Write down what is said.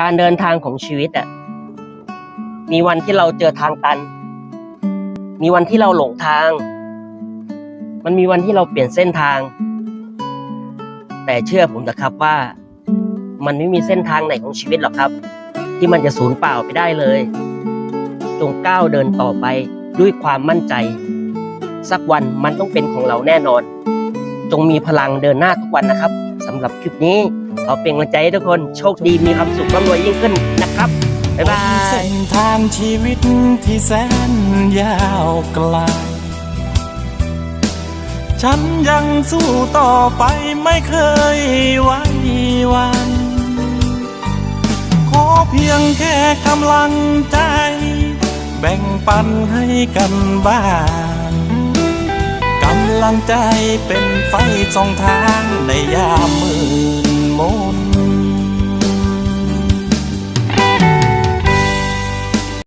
การเดินทางของชีวิตอะมีวันที่เราเจอทางตัน มีวันที่เราหลงทาง มันมีวันที่เราเปลี่ยนเส้นทาง แต่เชื่อผมนะครับว่า มันไม่มีเส้นทางไหนของชีวิตหรอกครับ ที่มันจะสูญเปล่าไปได้เลย จงก้าวเดินต่อไปด้วยความมั่นใจ สักวันมันต้องเป็นของเราแน่นอน จงมีพลังเดินหน้าทุกวันนะครับสำหรับคลิปนี้ขอเป็นกำลังใจให้ทุกคนโชคดีมีความสุขร่ำรวยยิ่งขึ้นนะครับบ๊ายบายเส้นทางชีวิตที่แสนยาวไกล ฉันยังสู้ต่อไปไม่เคยไว้วัน ขอเพียงแค่กำลังใจ แบ่งปันให้กันบ้าง ลังใจเป็นไฟสองทางในยามมืด